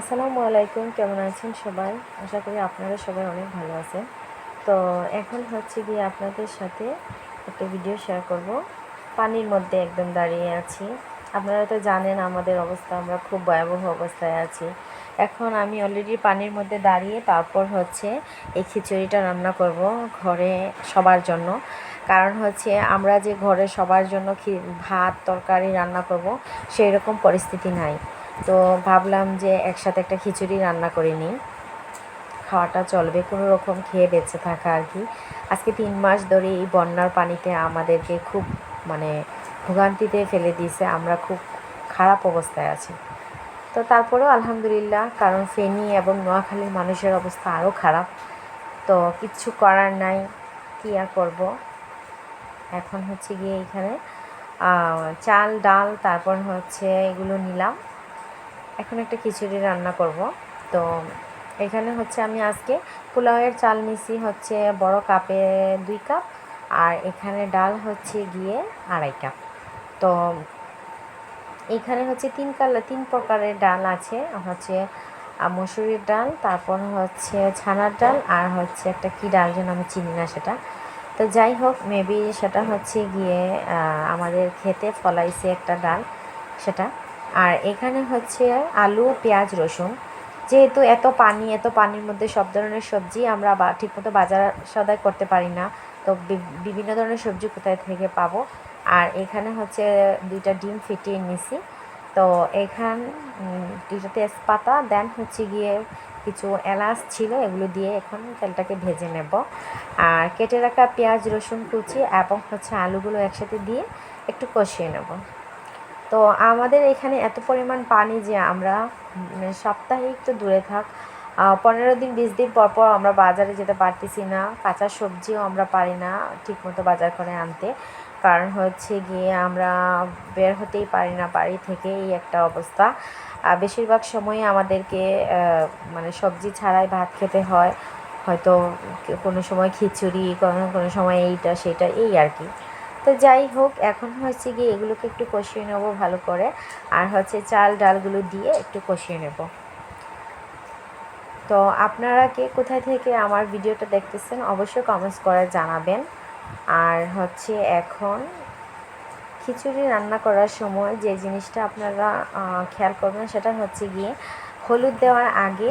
আসসালামু আলাইকুম, কেমন আছেন সবাই? আশা করি আপনারা সবাই অনেক ভালো আছেন। তো এখন হচ্ছে গিয়ে আপনাদের সাথে একটা ভিডিও শেয়ার করব। পানির মধ্যে একদম দাঁড়িয়ে আছি। আপনারা তো জানেন আমাদের অবস্থা, আমরা খুব ভয়াবহ অবস্থায় আছি। এখন আমি অলরেডি পানির মধ্যে দাঁড়িয়ে তারপর হচ্ছে এই খিচুড়িটা রান্না করব ঘরে সবার জন্য। কারণ হচ্ছে আমরা যে ঘরে সবার জন্য ভাত, তরকারি রান্না করব সেই রকম পরিস্থিতি নাই। তো ভাবলাম যে একসাথে একটা খিচুড়ি রান্না করে নিই। খাওয়াটা চলবে, কোনো রকম খেয়ে বেঁচে থাকা আর কি। আজকে তিন মাস ধরে এই বন্যার পানিতে আমাদেরকে খুব মানে ভোগান্তিতে ফেলে দিয়েছে, আমরা খুব খারাপ অবস্থায় আছি। তো তারপরেও আলহামদুলিল্লাহ, কারণ ফেনী এবং নোয়াখালীর মানুষের অবস্থা আরও খারাপ। তো কিচ্ছু করার নাই, কী আর করব? এখন হচ্ছে গিয়ে এখানে চাল, ডাল, তারপর হচ্ছে এগুলো নিলাম। এখন একটা খিচুড়ি রান্না করব। তো এখানে হচ্ছে আমি আজকে পোলাওয়ের চাল নিছি হচ্ছে বড় কাপে দুই কাপ, আর এখানে ডাল হচ্ছে গিয়ে আড়াই কাপ। তো এখানে হচ্ছে তিন কালার তিন প্রকারের ডাল আছে। হচ্ছে মসুরির ডাল, তারপর হচ্ছে ছানার ডাল, আর হচ্ছে একটা কী ডাল যেন আমি চিনি না সেটা। তো যাই হোক মেবি সেটা হচ্ছে গিয়ে আমাদের খেতে ফলাইছে একটা ডাল সেটা। আর এখানে হচ্ছে আলু, পেঁয়াজ, রসুন। যেহেতু এত পানি, এত পানির মধ্যে সব ধরনের সবজি আমরা বা ঠিকমতো বাজার সদাই করতে পারি না, তো বিভিন্ন ধরনের সবজি কোথায় থেকে পাবো? আর এখানে হচ্ছে দুইটা ডিম ফিটিয়ে নিছি। তো এখান দুইটা তেজপাতা, দেন হচ্ছে গিয়ে কিছু এলাচ ছিল, এগুলো দিয়ে এখন তেলটাকে ভেজে নেব। আর কেটে রাখা পেঁয়াজ, রসুন কুচি এবং হচ্ছে আলুগুলো একসাথে দিয়ে একটু কষিয়ে নেব। তো আমাদের এখানে এত পরিমাণ পানি যে আমরা মানে সপ্তাহে একটু দূরে থাক পনেরো দিন, বিশ দিন পর পর আমরা বাজারে যেতে পারতেছি না, কাঁচা সবজিও আমরা পারি না ঠিকমতো বাজার করে আনতে। কারণ হচ্ছে গিয়ে আমরা বের হতেই পারি না বাড়ি থেকে এই একটা অবস্থা। বেশিরভাগ সময়ে আমাদেরকে মানে সবজি ছাড়াই ভাত খেতে হয়। হয়তো কোনো সময় খিচুড়ি, কোনো কোনো সময় এইটা, সেটা, এই আর কি। তো যাই হোক, এখন হচ্ছে গিয়ে এগুলোকে একটু কষিয়ে নেব ভালো করে। আর হচ্ছে চাল ডালগুলো দিয়ে একটু কষিয়ে নেব। তো আপনারা কে কোথায় থেকে আমার ভিডিওটা দেখতেছেন, অবশ্যই কমেন্টস করে জানাবেন। আর হচ্ছে এখন খিচুড়ি রান্না করার সময় যে জিনিসটা আপনারা খেয়াল করবেন সেটা হচ্ছে গিয়ে হলুদ দেওয়ার আগে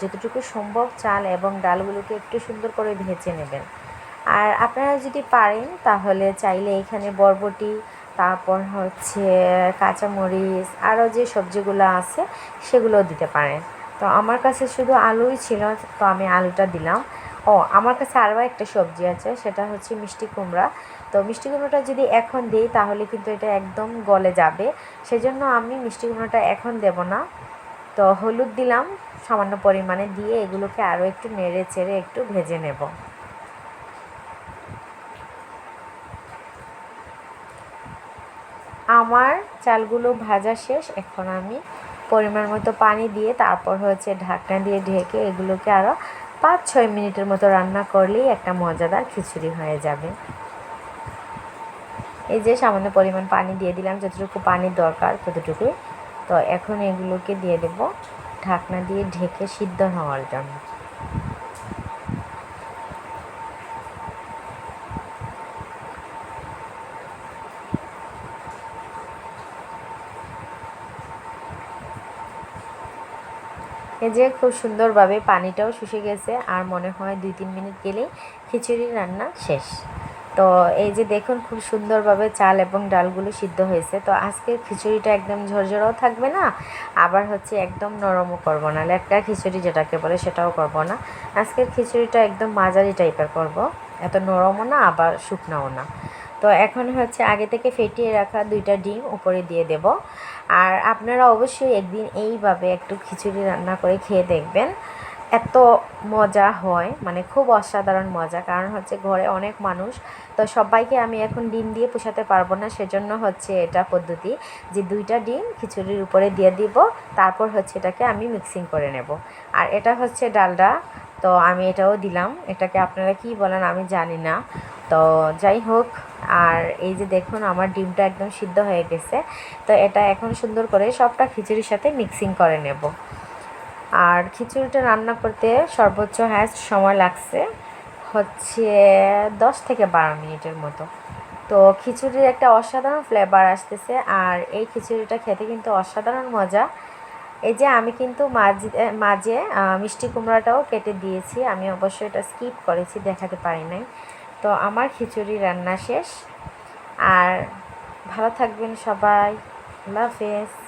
যতটুকু সম্ভব চাল এবং ডালগুলোকে একটু সুন্দর করে ভেজে নেবেন। আর আপনারা যদি পারেন, তাহলে চাইলে এখানে বরবটি, তারপর হচ্ছে কাঁচামরিচ, আরও যে সবজিগুলো আছে, সেগুলোও দিতে পারেন। তো আমার কাছে শুধু আলুই ছিল, তো আমি আলুটা দিলাম। ও, আমার কাছে আরও একটা সবজি আছে, সেটা হচ্ছে মিষ্টি কুমড়া। তো মিষ্টি কুমড়োটা যদি এখন দিই, তাহলে কিন্তু এটা একদম গলে যাবে। সেজন্য আমি মিষ্টি কুমড়োটা এখন দেব না। তো হলুদ দিলাম, সামান্য পরিমাণে দিয়ে এগুলোকে আরও একটু নেড়ে চেড়ে একটু ভেজে নেব। আমার চালগুলো ভাজা শেষ, এখন আমি পরিমাণ মতো পানি দিয়ে তারপর হচ্ছে ঢাকনা দিয়ে ঢেকে এগুলোকে আরও পাঁচ, ছয় মিনিটের মতো রান্না করলেই একটা মজাদার খিচুড়ি হয়ে যাবে। এই যে সামান্য পরিমাণ পানি দিয়ে দিলাম, যতটুকু পানির দরকার ততটুকুই। তো এখন এগুলোকে দিয়ে দেব ঢাকনা দিয়ে ঢেকে সিদ্ধ হওয়ার জন্য। এই যে খুব সুন্দরভাবে পানিটাও শুষে গেছে আর মনে হয় দুই তিন মিনিট গেলেই খিচুড়ি রান্না শেষ। তো এই যে দেখুন খুব সুন্দরভাবে চাল এবং ডালগুলো সিদ্ধ হয়েছে। তো আজকের খিচুড়িটা একদম ঝরঝরাও থাকবে না, আবার হচ্ছে একদম নরমও করব না। লেটকা খিচুড়ি যেটাকে বলে সেটাও করব না। আজকের খিচুড়িটা একদম মাঝারি টাইপের করব। এত নরমও না, আবার শুকনাও না। তো এখন হচ্ছে আগে থেকে ফেটিয়ে রাখা দুইটা ডিম উপরে দিয়ে দেব। আর আপনারা অবশ্যই একদিন এইভাবে একটু খিচুড়ি রান্না করে খেয়ে দেখবেন। এত মজা হয় মানে খুব অসাধারণ মজা, কারণ হচ্ছে ঘরে অনেক মানুষ। তো সবাইকে আমি এখন ডিম দিয়ে পোষাতে পারব না, সেজন্য হচ্ছে এটা পদ্ধতি যে দুইটা ডিম খিচুড়ির উপরে দিয়ে দিব, তারপর হচ্ছে এটাকে আমি মিক্সিং করে নেব। আর এটা হচ্ছে ডালডা, তো আমি এটাও দিলাম। এটাকে আপনারা কি বলেন আমি জানি না। তো যাই হোক আর এই যে দেখুন, আমার ডিমটা একদম সিদ্ধ হয়ে গেছে। তো এটা এখন সুন্দর করে সবটা খিচুড়ির সাথে মিক্সিং করে নেব। আর খিচুড়িটা রান্না করতে সর্বোচ্চ হ্যাস্ট সময় লাগছে হচ্ছে দশ থেকে বারো মিনিটের মতো। তো খিচুড়ির একটা অসাধারণ ফ্লেভার আসতেছে আর এই খিচুড়িটা খেতে কিন্তু অসাধারণ মজা। এই যে আমি কিন্তু মাঝে মাঝে মিষ্টি কুমড়াটাও কেটে দিয়েছি। আমি অবশ্যই এটা স্কিপ করেছি, দেখাতে পারি নাই। তো আমার খিচুড়ি রান্না শেষ। আর ভালো থাকবেন সবাই। আল্লাহ হাফেজ।